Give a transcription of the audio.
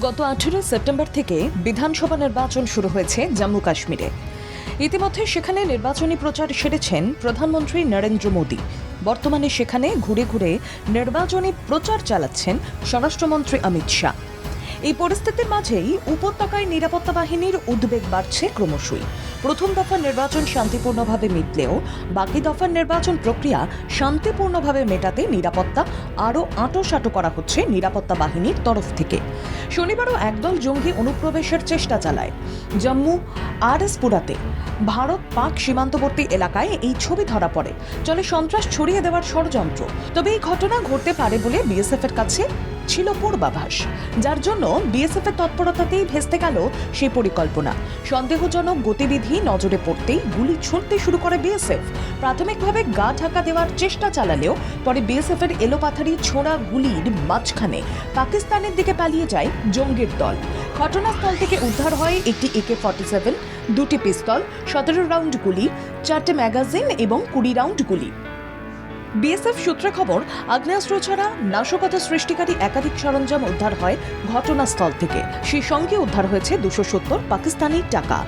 গত আঠেরো সেপ্টেম্বর থেকে বিধানসভা নির্বাচন শুরু হয়েছে জম্মু কাশ্মীরে। ইতিমধ্যে সেখানে নির্বাচনী প্রচার সেরেছেন প্রধানমন্ত্রী নরেন্দ্র মোদী। বর্তমানে সেখানে ঘুরে ঘুরে নির্বাচনী প্রচার চালাচ্ছেন স্বরাষ্ট্রমন্ত্রী অমিত শাহ। এই পরিস্থিতির মাঝেই উপত্যকায় নিরাপত্তা বাহিনীর উদ্বেগ বাড়ছে ক্রমশই। প্রথম দফার নির্বাচন শান্তিপূর্ণভাবে মিটলেও বাকি দফার নির্বাচন প্রক্রিয়া শান্তিপূর্ণভাবে মেটাতে নিরাপত্তা আরও আঁটোসাঁটো করা হচ্ছে নিরাপত্তা বাহিনীর তরফ থেকে। শনিবারও একদল জঙ্গি অনুপ্রবেশের চেষ্টা চালায়। জম্মু আর এস পুরাতে ভারত পাক সীমান্তবর্তী এলাকায় এই ছবি ধরা পড়ে। চলে সন্ত্রাস ছড়িয়ে দেওয়ার ষড়যন্ত্র। তবে এই ঘটনা ঘটতে পারে বলে বিএসএফ এর কাছে ছিল পূর্বাভাস, যার জন্য বিএসএফ এর তৎপরতাতেই ভেস্তে গেল সেই পরিকল্পনা। সন্দেহজনক গতিবিধি নজরে পড়তেই গুলি ছুটতে শুরু করে বিএসএফ প্রাথমিকভাবে গা ঢাকা দেওয়ার চেষ্টা চালালেও পরে বিএসএফ এর এলোপাথারি ছোড়া গুলির মাঝখানে পাকিস্তানের দিকে পালিয়ে যায় জঙ্গির দল। ঘটনাস্থল থেকে উদ্ধার হয় একটি একে ফর্টি সেভেন দুটি পিস্তল, সতেরো রাউন্ড গুলি, চারটে ম্যাগাজিন এবং কুড়ি রাউন্ড গুলি। বিএসএফ সূত্রে খবর, আগ্নেয়াস্ত্র ছাড়া নাশকতা সৃষ্টিকারী একাধিক সরঞ্জাম উদ্ধার হয় ঘটনাস্থল থেকে। সেই সঙ্গে উদ্ধার হয়েছে দুশো সত্তর পাকিস্তানি টাকা।